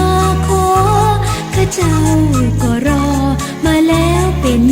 มาขอข้าเจ้าก็รอมาแล้วเป็น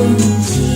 ร่ว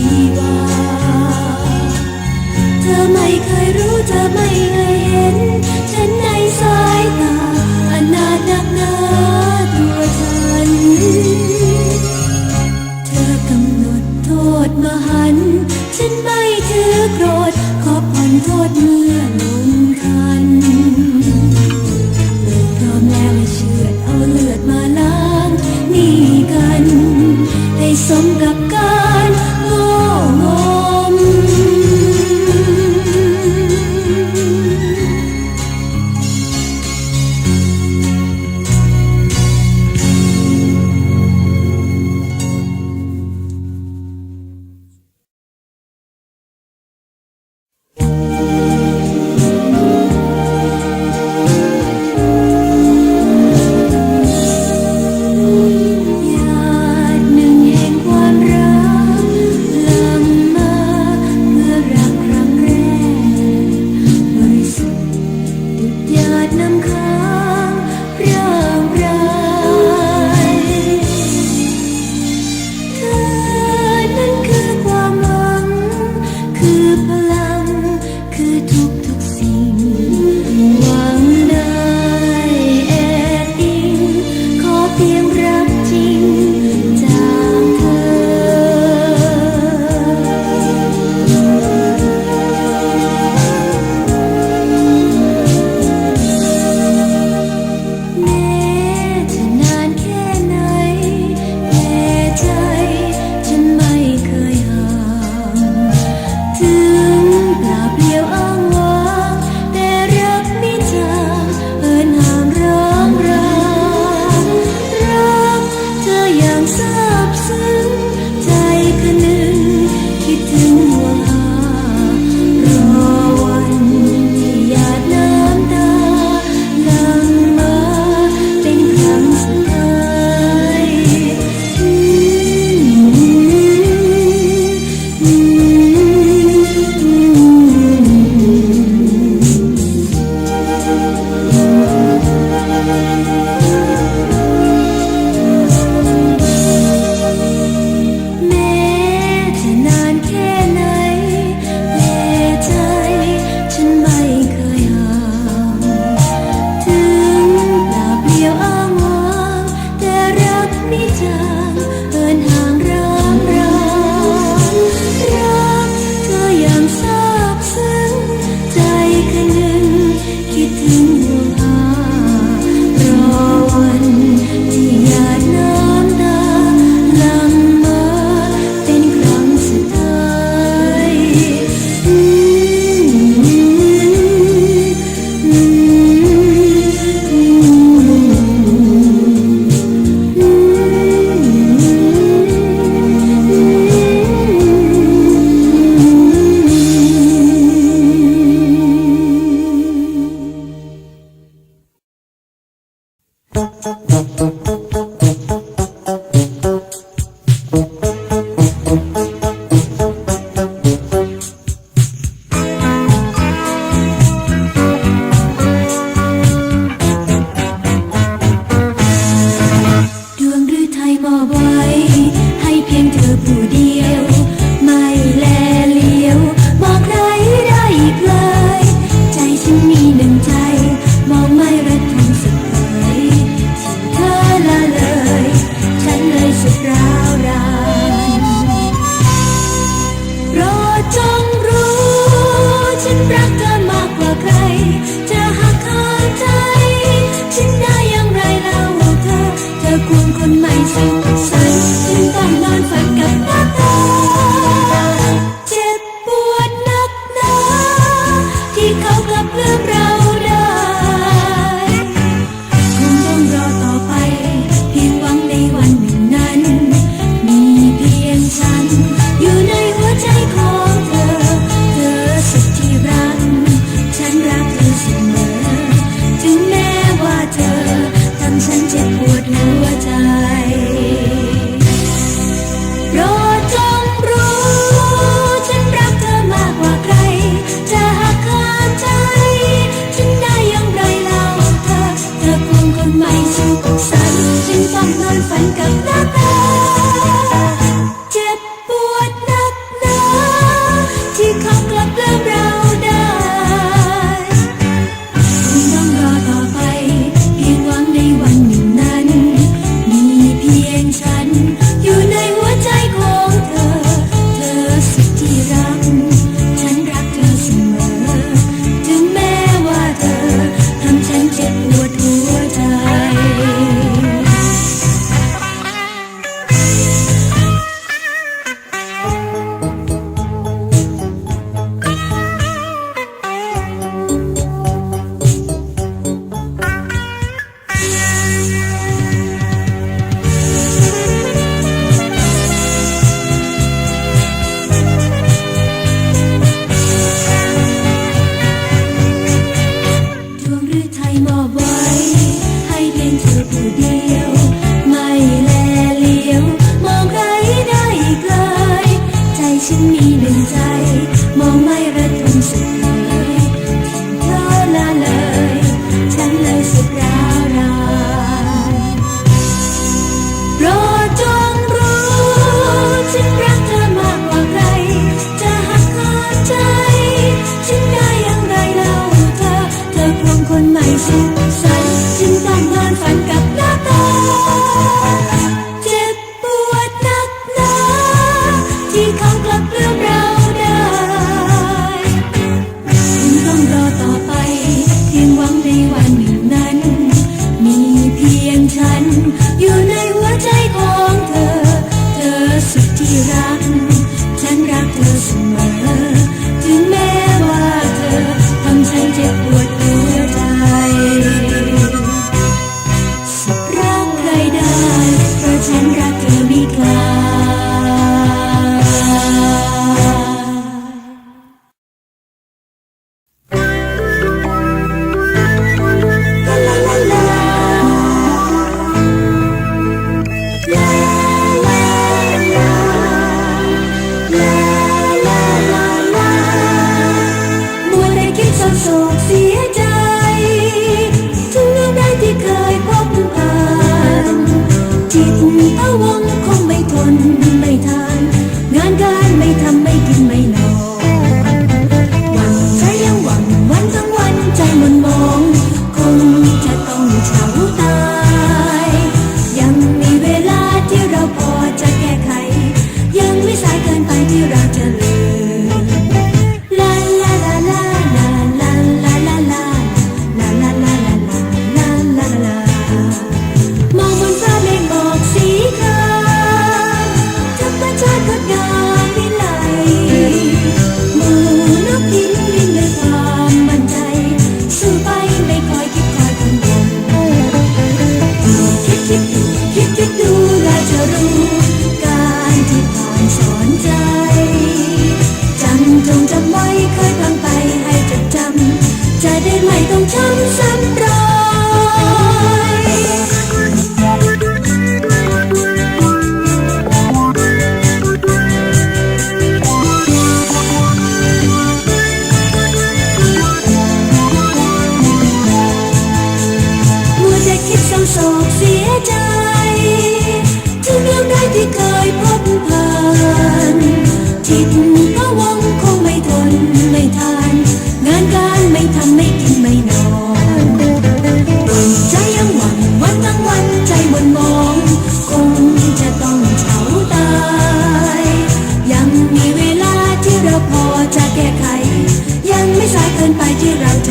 llegar.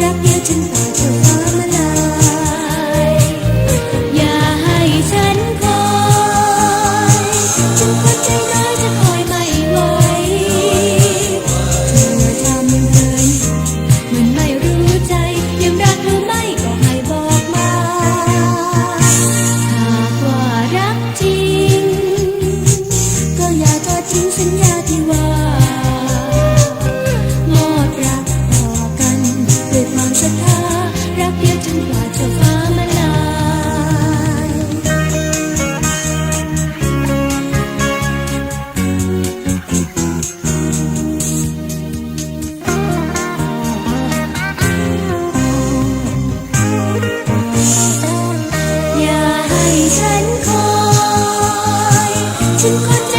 rất nhớ chân 尽。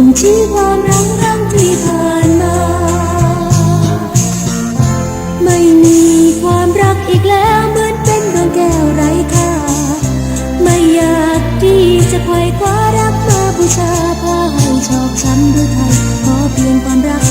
บ่งชี้ความรังรั้งที่ผ่านมา ไม่มีความรักอีกแล้วเหมือนเป็นดวงแก้วไร้ค่า ไม่อยากที่จะไขว่คว้ารับมาบูชาพาให้ชอกช้ำด้วยไทยขอเพียงความรัก